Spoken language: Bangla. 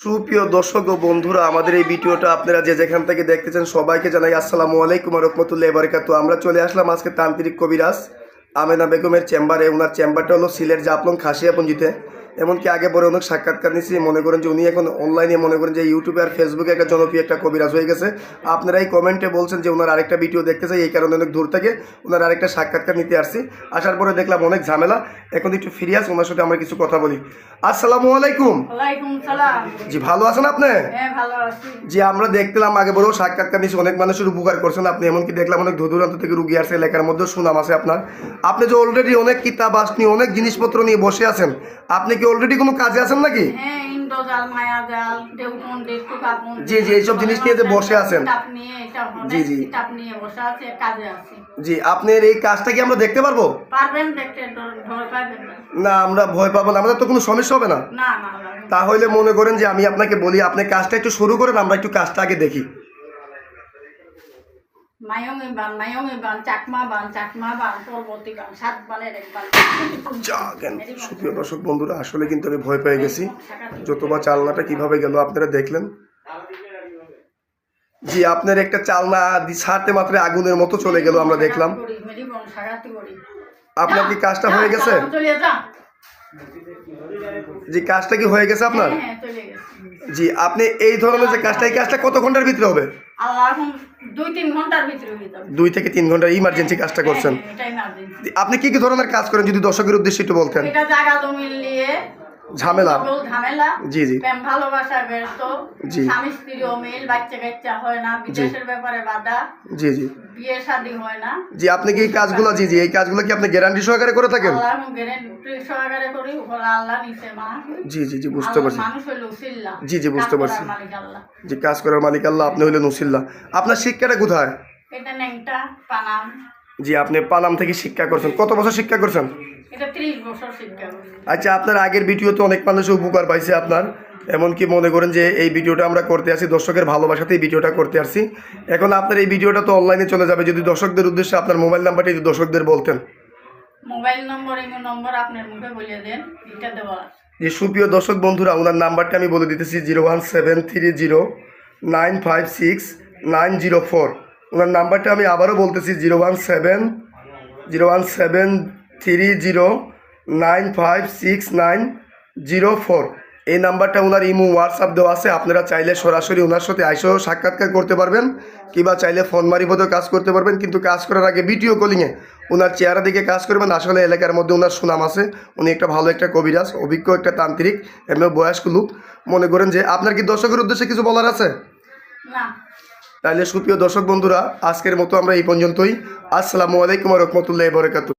সুপ্রিয় দর্শক ও বন্ধুরা, আমাদের এই ভিডিওটা আপনারা যে যেখান থেকে দেখতেছেন সবাইকে জানাই আসসালামু আলাইকুম রহমতুল্লাহ বরকাত আমরা চলে আসলাম আজকে তান্ত্রিক কবিরাজ আমেনা বেগমের চেম্বারে। ওনার চেম্বারটা হলো সিলেট জাপলং খাসিয়াপুঞ্জিতে। এমনকি আগে পরে অনেক সাক্ষাৎকার নিচ্ছি মনে করেন যে উনি এখন অনলাইনে মনে করেন যে ইউটিউবে আর ফেসবুকে একটা জনপ্রিয় একটা কবিরাজ হয়ে গেছে। আপনারা এই কমেন্টে বলছেন যে ওনার আরেকটা ভিডিও দেখতে চাই এই কারণে অনেক দূর থেকে ওনার আরেকটা সাক্ষাৎকার নিতে আসছি। আসার পরে দেখলাম অনেক ঝামেলা। এখন একটু ফিরে আস ওনার সাথে আমরা কিছু কথা বলি। আসসালামু আলাইকুম। জি ভালো আছেন আপনি? হ্যাঁ জি আমরা দেখলাম আগে বড় সাক্ষাৎকার নিয়েছি। অনেক মানুষের উপকার করছেন আপনি। এমনকি দেখলাম অনেক দূর দূরান্ত থেকে রুগী আসছে এলাকার মধ্যে সুনাম আছে আপনার। আপনি যে অলরেডি অনেক কিতাব আসনি অনেক জিনিসপত্র নিয়ে বসে আছেন আপনি কি অলরেডি কোনো কাজে আছেন নাকি হ্যাঁ জি, জি, এইসব জিনিস নিয়ে বসে আছেন। জি, জি। জি আপনার এই কাজটা কি আমরা দেখতে পারব না আমরা ভয় পাবো না আমাদের তো কোনো সমস্যা হবে না। তাহলে মনে করেন যে আমি আপনাকে বলি আপনি কাজটা একটু শুরু করেন আমরা একটু কাজটা আগে দেখি মায়ঙে বান মায়ঙে বান চাকমা বান চাকমা বান পরবর্তী বান সাত বানের এক বান। যাকেন সুপ্রিয় দর্শক বন্ধুরা আসলে কিন্তু আমি ভয় পেয়ে গেছি। যতবা চালনাটা কীভাবে গেল আপনারা দেখলেন। জি আপনার একটা চালনা ছাড়তে মাত্র আগুনের মতো চলে গেল আমরা দেখলাম। আপনার কি কাজটা হয়ে গেছে? যা, যা। জি কাজটা কি হয়ে গেছে আপনার? হ্যাঁ হ্যাঁ, জি আপনি এই ধরনের যে কাজটা এই কাজটা কত ঘণ্টার ভিতরে হবে? আল্লাহ দুই তিন ঘণ্টার ভিতরে হয়ে যাবে। দুই থেকে তিন ঘণ্টার ইমার্জেন্সি কাজটা করছেন। হ্যাঁ, emergency। জি, আপনি কি কি ধরনের কাজ করেন যদি দর্শকের উদ্দেশ্যে একটু বলতেন? এটা জায়গা জমি নিয়ে ঝামেলা। ঝামেলা? জি জি। প্রেম ভালোবাসা ব্যস্ত। জি। স্বামী স্ত্রী অমিল বাচ্চা কাচ্চা হয় না বিদেশের ব্যাপারে বাধা। জি জি। বিয়ে শাদী হয় না। জি আপনি কি এই কাজগুলো জি জি এই কাজগুলো কি আপনি গ্যারান্টি সহকারে করে থাকেন? আল্লাহ এবং সহকারে করি ওরা আল্লাহ নিচে মা। জি জি জি বুঝতে পারছি। মানুষ হইল উসিল্লা। জি, জি, বুঝতে পারছি। করার মালিক আল্লাহ। যে কাজ করার মালিক আল্লাহ আপনি হইলেন উসিল্লা। আপনার শিক্ষাটা কোথায়? এটা নেংটা পানাম। জি আপনি পানাম থেকে শিক্ষা করছেন। কত বছর শিক্ষা করছেন? আচ্ছা আপনার আগের ভিডিওতে অনেক মানুষ উপকার পাইছে আপনার। এমনকি মনে করেন যে এই ভিডিওটা আমরা করতে আসি দর্শকের ভালোবাসাতেই ভিডিওটা করতে আসছি এখন আপনার এই ভিডিওটা তো অনলাইনে চলে যাবে। যদি দর্শকদের উদ্দেশ্যে আপনার মোবাইল নাম্বারটা যদি দর্শকদের বলতেন। মোবাইল নম্বর এমন নম্বর আপনার মুখে বলে দেন এটা দেওয়া। যে সুপ্রিয় দর্শক বন্ধুরা ওনার নাম্বারটা আমি বলে দিতেছি zero one seven three zero nine five six nine zero four. ওনার নাম্বারটা আমি আবারও বলতেছি, zero one seven, zero one seven three zero nine five six nine zero four. এই নাম্বারটা ওনার ইমো, হোয়াটসঅ্যাপ দেওয়া আছে, আপনারা চাইলে সরাসরি ওনার সাথে আইসেও সাক্ষাৎকার করতে পারবেন, কিংবা চাইলে ফোন মারিফতেও কাজ করতে পারবেন, কিন্তু কাজ করার আগে ভিডিও কলিংয়ে ওনার চেহারা দিকে কাজ করবেন। আসলে এলাকার মধ্যে ওনার সুনাম আছে, উনি একটা ভালো একটা কবিরাজ, অভিজ্ঞ একটা তান্ত্রিক এমনি বয়স্ক লোক। মনে করেন যে, আপনার কি দর্শকের উদ্দেশ্যে কিছু বলার আছে? তাহলে সুপ্রিয় দর্শক বন্ধুরা আজকের মতো আমরা এই পর্যন্তই। আসসালামু আলাইকুম রহমতুল্লাহ বরকাত